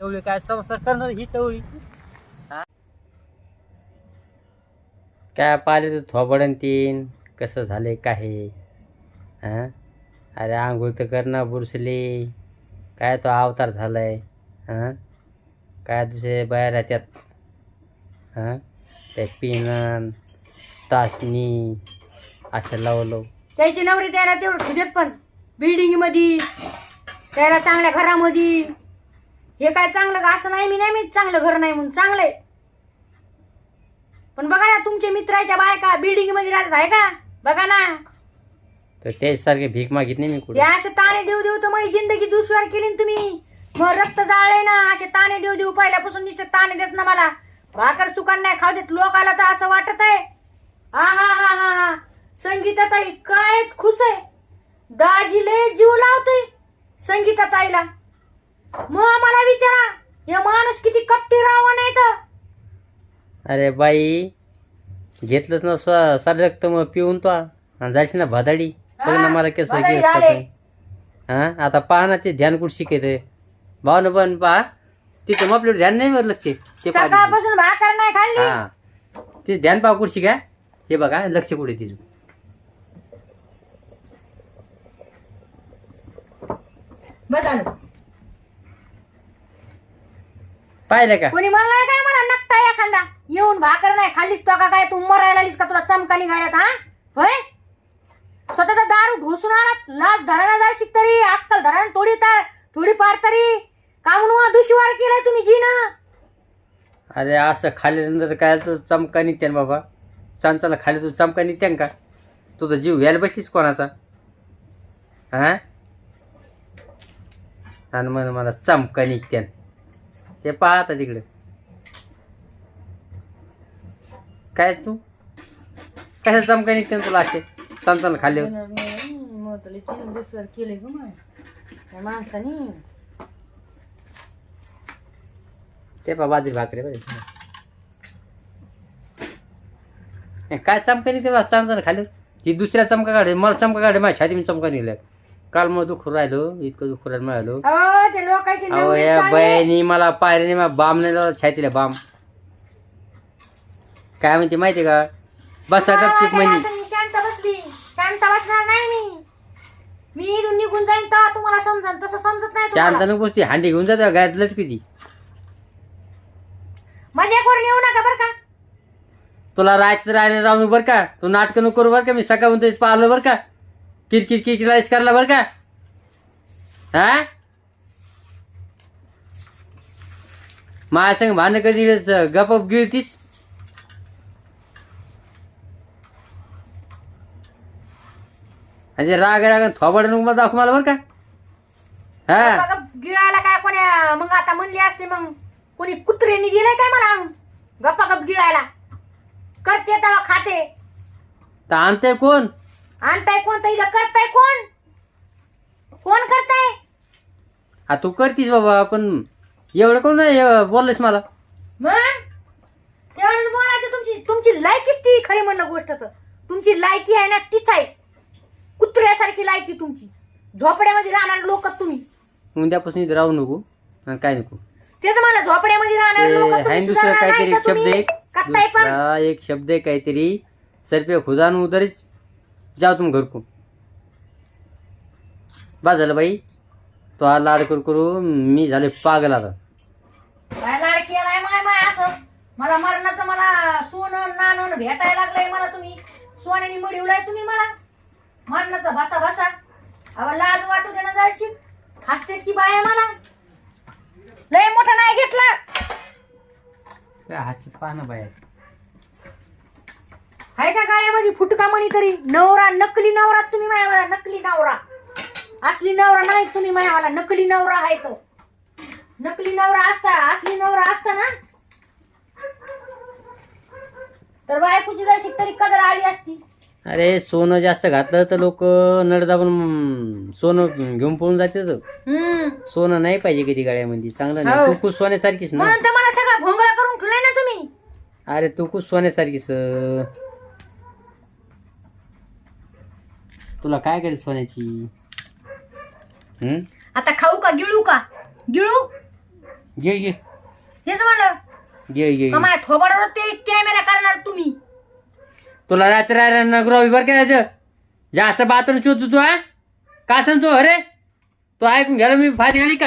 टवळी काय संसार करणार ही टवळी काय पाहिले तर थोबडन तीन कसं झाले काय हां? अरे आंघोळ तर करणं बुरसली. काय तो अवतार झालाय? हां? काय दुसरे बाहेर राहत्यात? हां? ते पिणं तासणी असं लावलं. त्याची नवरी त्याला तेवढं ठुजेत पण. बिल्डिंगमध्ये त्याला चांगल्या घरामध्ये हे काय चांगलं का? असं नाही मी नाही मी चांगलं घर नाही म्हणून चांगलंय. पण बघा ना तुमच्या मित्राच्या बायका बिल्डिंगमध्ये राहतात आहे का? बघा ना. तर त्याच्यासारखे भीक मागित नाही मी असं ताणे देऊ देऊ तर माझी जिंदगी दुश्वार केली ना तुम्ही. मग रक्त जाळले ना असे ताणे देऊ देऊ पहिल्यापासून नुसते ताणे देत ना मला. भाकर सुकान नाही खाऊ देत लोकाला तर असं वाटत आहे. हा हा हा हा हा. संगीताताई कायच खुश आहे. दाजीले जीव लावतोय संगीताताईला. मग मला विचारा या माणूस किती कपटी रावण आहे तर अरे बाई घेतलंच ना स सरकत मग पिऊन तो. आणि जायची ना भदाडी. बघ ना मला कसं भदाडी घेत झाले. हा आता पहा ना ते ध्यान कुठं शिकायचं भाऊ पण पहा तिथं मग आपल्याला ध्यान नाही बरं लक्ष ते? पहा तिथं. सकाळपासून भाकर नाही खाल्ली. हा. ते ध्यान पाहा कुठं शिका हे बघा लक्ष कुठे तिथं बस आलो पाहिलं का? कोणी म्हणलाय काय मला नकटा एखादा? येऊन भाकर नाही खाल्लीस तो का काय? तू मरायला आलीस का तुला चमका निघाल्यात हा? होय? स्वतःचा दारू ढोसून आणत लाज धराना जाशील तरी अक्कल धरान थोडी तार थोडी पार तरी. कामून दुशिवार केलाय तुम्ही जी ना अरे असं खाल्ल्यानंतर काय तो चमका निघते बाबा? चांचाला खाली तू चमका निघते का? तुझा जीव घ्यायला बसलीस कोणाचा? हा? आणि म्हण मला चमका निघते ते पहा आता तिकडे. काय तू? कशा चमका निघते तुला असे? चांचाला खाल्ले केले माणसानी. ते पहा बाजरी भाकरे बरे काय चमका निघते चांचाला खाल्ले ही दुसऱ्या चमका काढे. मला चमका काढे माझ्या छाती चमका निघल्या. काल मग दुःख राहिलो इतकं दुःख राहिलं मिळालो. अहो ते लोकांची अहो नवरी या चांगली. बयानी मला पायरीने मला बाम नाही लावला छातीला बाम. काय म्हणते माहिती का? बसा तुम्हाला गपचिप म्हणी. असं मी शांत बसली. शांत बसणार नाही मी. मी इथून निघून जाईन तेव्हा तुम्हाला समजन. तसं समजत नाही शांत तुम्हाला. नको बसती हांडी घेऊन जाते गायत लटकी ती. मजा करून येऊ नका बरं का. तुला राहायचं राहिले राहून बरं का? तू नाटकं नको करू बरं का? मी सकाळ म्हणतो पाहिलं बरं का? किरकिर किरकिराईस करला बरं का? हा? माझ्या संग भांडण कधी गप गिळतीस म्हणजे राग राग थोबड नको मला दाखव मला बरं का? हा? गिळायला काय कोणी मग आता म्हणली असते मग. कोणी कुत्र्यांनी दिलंय काय मला आणून? गप्पा गप गिळायला. करते तेव्हा खाते. तर आणतंय कोण? आणताय कोण? तर इथं करताय कोण? कोण करताय? हा तू करतीस बाबा पण एवढं कोण बोललेस मला. मग? बोलायचं तुमची तुमची लायकीच ती खरी म्हणलं गोष्ट तर. तुमची लायकी आहे ना तीच आहे. कुत्र्यासारखी लायकी तुमची. झोपड्यामध्ये राहणार लोक तुम्ही. उद्यापासून इथं राहू नको. आणि काय नको. तेच मला झोपड्यामध्ये राहणार ते दुसरं काहीतरी शब्द एक. करताय पण. दुसरा एक शब्द आहे काहीतरी. सरपे खुदान उधरीच जाओ तुम घर को। बस झालं बाई. तो हा लाड करू करू मी झाले पागल आता. काय लाड केलाय माय माय असं? मला मरणाचं मला सोनं नाणं भेटायला लागलंय मला तुम्ही. सोन्याने मिळवलंय तुम्ही मला. मरणाचं बसा बसा अहो लाज वाटू दे ना जरशी. हसतेत की बाया मला? लय मोठं नाही घेतलं. काय हसत पाहा बाहेर आहे का गाळ्यामध्ये फुटका म्हणी तरी? नवरा नकली नवरा तुम्ही मायावाला नकली नवरा. असली नवरा नाही तुम्ही मायावाला नकली नवरा आहे तो. नकली नवरा असता असली नवरा असता ना? तर बायकोची जर तरी कदर आली असती. अरे सोनं जास्त घातलं तर लोक नडदा पण सोनं घेऊन पळून जाते हम्म. सोनं नाही पाहिजे कधी गाड्यामध्ये चांगलं नाही. हो. तू खुश सोन्यासारखीच ना. म्हणून तर मला सगळा भोंगळा करून ठेवलाय ना तुम्ही. अरे तू खुश सोन्यासारखीच. तुला काय करेल सोन्याची? हम्म? आता खाऊ का गिळू का? गिळू? घे घे. हेच म्हणलं. घे घे का माझ्या थोबाडावर ते कॅमेरा करणार तुम्ही. तुला रात्री नगर विभाग केला जास्त बाथरूम शोधतो तू हा? का सांग तू अरे? तू ऐकून घ्यायला मी फायदा आली का?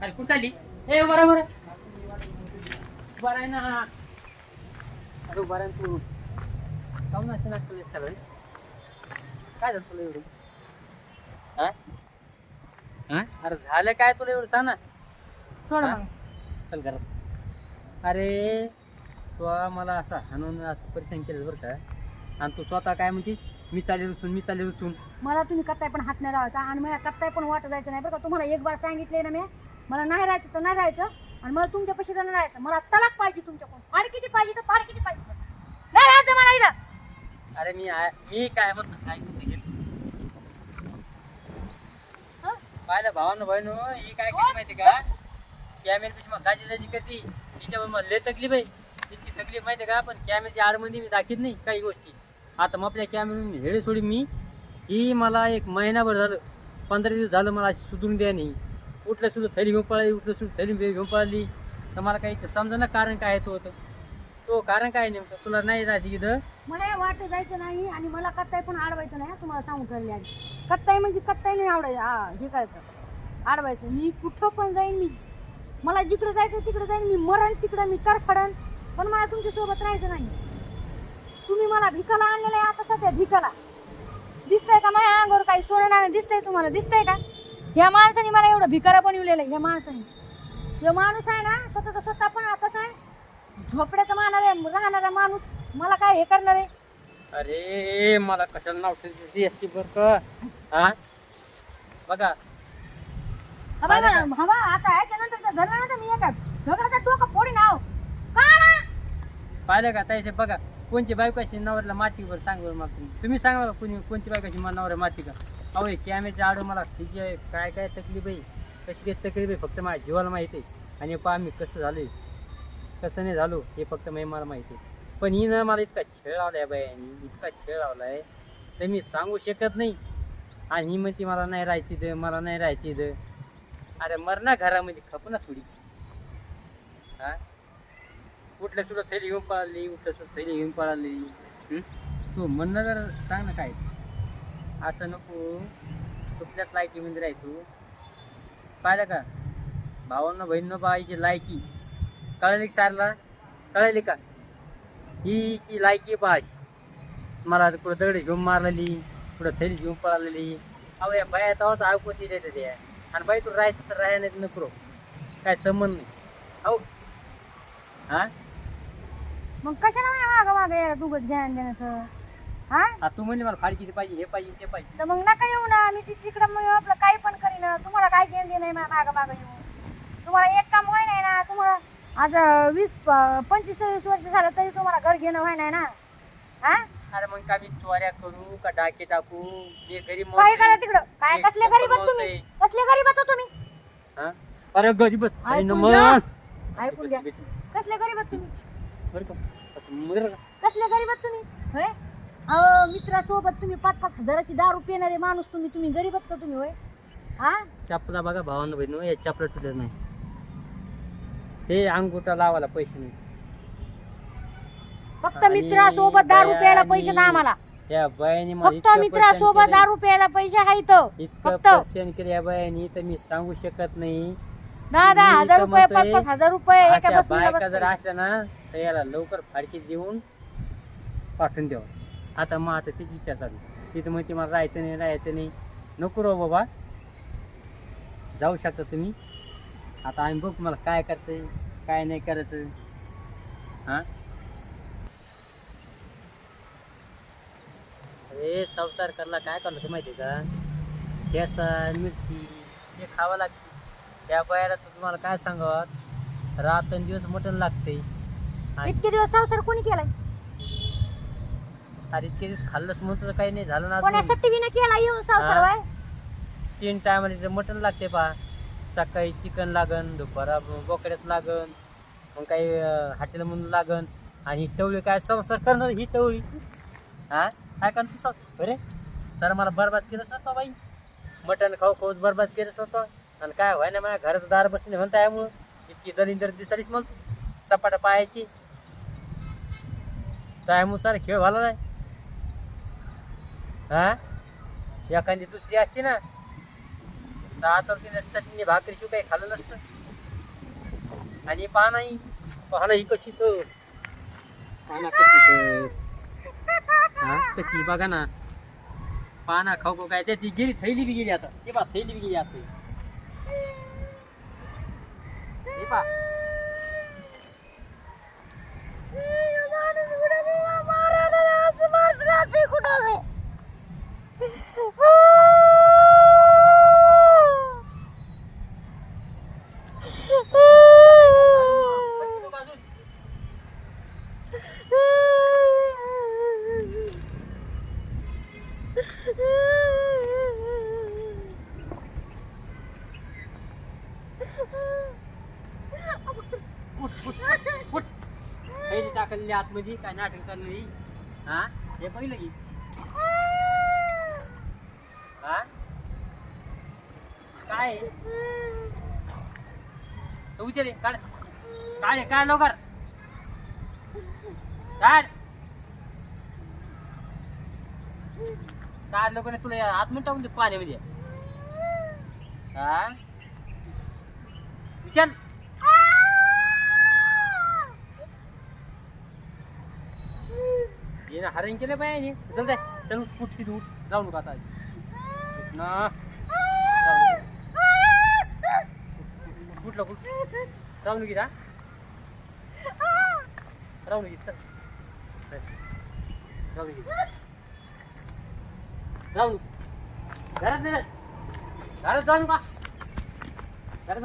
अरे कुठं चालली? ए बरं बरं बरं आहे ना. अरे बरं आहे तू. काहून असं नाटकं सगळे काय झालं तुला एवढं? हा? हा? अरे झालं काय तुला एवढं? सांग ना. सोड हा? मग. चल घरात. अरे तू मला असं हाणून असं परेशान केलं बरं का. आणि तू स्वतः काय म्हणतीस? मी चालेल उचून मी चालेल उचून मला तुम्ही कत्ताय पण हात नाही लावायचा आणि मला कत्ताय पण वाटत जायचं नाही बरं का. तुम्हाला एक बार सांगितले ना मी मला नाही राहायचं तर नाही राहायचं आणि मला तुमच्या पैसे नाही राहायचं. मला तलाक पाहिजे तुमच्याकडून. फाड किती पाहिजे तर फाड किती पाहिजे. नाही राहायचं मला इथं. अरे मी आहे- मी काय म्हणतो? काय तुझं पाहिलं भावानं बहिणू ही काय करते माहिती का? कॅमेऱ्यापेक्षा मग दाजी दाजी करते मला लय तकलीफ आहे. इतकी तकलीफ माहिती का? पण कॅमेऱ्याच्या आडमध्ये मी दाखवत नाही काही गोष्टी. आता मग आपल्या कॅमेऱ्यातून हेडे सोडी मी. ही मला एक महिनाभर झालं. पंधरा दिवस झालं मला अशी सुधरून द्या नाही. उठलं सुद्धा थैली घेऊन पळाली उठलं सुद्धा थैली घेऊन पळाली. तर मला काही समजा ना कारण काय आहे तो होतं तो कारण काय नेमकं? तुला नाही जायचं इथं? मला या वाटत जायचं नाही आणि मला कत्ताई पण आडवायचं नाही हं, तुम्हाला सांगून ठरले आधी कत्ताई म्हणजे कत्ताई नाही आवडायचं. हा हे करायचं. आडवायचं. मी कुठं पण जाईन मी मला जिकडं जायचं तिकडं जाईन मी मरण तिकडं मी तरफडन पण मला तुमच्यासोबत राहायचं नाही. तुम्ही मला भिकाला आणलेलं आहे आता सध्या भिकाला. दिसतंय का माझ्या अंगावर काही सोनं नाही दिसतंय तुम्हाला? दिसतंय का? ह्या माणसाने मला एवढं भिकारा बनवलेलं आहे. ह्या माणसाने. हे माणूस आहे ना स्वतःचा स्वतः पण कसं आहे. झोपड्याचा मारणार आहे राहणारा माणूस मला काय हे करणार आहे? अरे मला कशाला नाव जी एस टी बर का हा बघा हवा हवा आता याच्यानंतर जर धरलं ना तर मी एका झगडाचा डोकं फोडी नाव का पाहिलं का? त्याचे बघा. कोणची बायको अशी नवऱ्याला माती वर सांग बरं मला तुम्ही? तुम्ही सांगा बरं कोणी कोणची बायको अशी मला नवऱ्या माती का? अहो हे कॅमेऱ्याच्या आडू मला तिची काय काय तकलीफ आहे? कशी काय तकलीफ आहे? फक्त माझ्या जीवाला माहिती आहे. आणि पहा मी कसं झालोय? कसं नाही झालो हे फक्त मी मला माहिती आहे. पण हिनं मला इतका छेळ लावलाय बायानी इतका छेळ लावलाय तर मी सांगू शकत नाही. आणि ही म्हणते मला नाही राहायची द मला नाही राहायची द अरे मर ना घरामध्ये खप ना थोडी. हा? कुठल्या सुद्धा थैली घेऊन पळाली कुठल्या सुद्धा थैली घेऊन पळाली. तू म्हणणं जर सांग ना काय? असं नको. तुपल्याच लायकीमध्ये म्हणजे राह तू? पाहिलं का? भावांना बहिणीनं बाईची लायकी. कळाली सारला? कळाली का? हिची लायकी पाश मला कुठं दगड घेऊन मारलेली कुठं थैली घेऊन पळालेली. अहो या बाया तेव्हाच ऐकवती रे ते आणि बाई तू राहायचं तर राहायला नाही नको काय संबंध नाही. अहो. हा? मग कशाला माझ्या मागं मागं यायला तू ध्यान देण्याचं हा तू म्हणली मला फाडी किती पाहिजे हे पाहिजे ते पाहिजे. तर मग नका येऊ ना. मी ती तिकडं मग आपलं काही पण करीन. तुम्हाला काय घेणं देणं नाही मागं मागं येऊ तुम्हाला एक काम व्हाय नाही ना तुम्हाला आज अं, वीस पंचवीस सव्वीस वर्ष झालं तरी तुम्हाला घर घेणं व्हाय नाही ना? हा? अरे मग का मी चोऱ्या करू का डाके टाकू? मी गरीब काय करा. तिकडं? काय एक कसले गरीब आहात तुम्ही. कसले गरीब आहात हो तुम्ही? हा? अरे गरीबच आहे ऐकून घ्या. मग. ऐकून घ्या. कसले गरीब आहात तुम्ही? कसले गरीब आहात तुम्ही? होय? अहो मित्रासोबत तुम्ही पाच पाच हजाराची दारू पिणारे माणूस तुम्ही तुम्ही गरीब आहात का तुम्ही होय? हा? चपला बघा भावानं बहिण या चपला तुझ्या नाही. हे अंगुठा लावायला पैसे नाही. फक्त आणि मित्रासोबत दारू प्यायला पैसे का आम्हाला या बायाने मला फक्त इतकं मित्रासोबत परेशान दारू प्यायला पैसे आहेत इतकं फक्त. परेशान केलं या बायानी तर मी सांगू शकत नाही. दहा दहा मी हजार रुपये पाच म्हणतोय, पाच हजार रुपये एका अशा बसणीला बायका जर बसतात. असल्या ना तर याला लवकर फाडकी देऊन पाठवून द्यावं. आता मग आता तिची इच्छा चालू तिथं मग ती मला राहायचं नाही राहायचं नाही. नको राहू बाबा. जाऊ शकता तुम्ही. आता आम्ही बघ मला काय करायचं काय नाही करायचं हां? अरे संसार करला काय करलं ते माहिती का? ठेसा मिरची हे खावं लागते. त्या बायाला तर तुम्हाला काय सांगावं? रात्र दिवस मटण लागते. इतके दिवस संसार कोणी केलाय? अरे इतके दिवस खाल्लंच म्हणतो तर काही नाही झालं ना अजून. कोणासाठी विना केला येऊन संसार हा. वय? तीन टायमाला मटण लागते पा सकाळी चिकन लागन दुपारा बोकड्यात लागन मग काही हॉटेल म्हणून लागन आणि ही टवळी काय संसार करणार ही टवळी? हा काय करणार तू अरे सर मला बरबाद केलंच नव्हतं बाई. मटण खाऊ खाऊच बरबाद केलंच नव्हतं आणि काय व्हाय ना माझ्या घराचं दार बसणे म्हणता यामुळं इतकी दलिंदर दिसालीच म्हणतो सपाटा पायाची. त्यामुळे सारा खेळ झाला नाही हा एखादी दुसरी असते ना तर आता तिने चटणी भाकरी शिव काही खाल्लं नसतं. आणि पाहा नाही पाहा ही कशी तर. पाना कशी तर. हा कशी? बघा ना. पाना खाऊ खाऊ काय ती गेली थैली बी गेली आता. ते पा थैली बी गेली आता. हे पा थैली टाकलेली आतमध्ये काय नाटक चालली हा? हे पहिलं की? हा? काय उचल विचार काढ. काढ हे, काढ लवकर. काढ. काढ लवकर तुला आतमध्ये टाकून दे पाण्यामध्ये. हा? विचार. तिने हरण केलं पाहिजे. चल जाय चल उठ, उठ तिथे उठ जाऊ नका आता. ना. कुठलं कुठ? जाऊ नकी हा राहू नकी चल. चल. जाऊ नको. जाऊ घरात नाही घरात जाऊ नका. घरात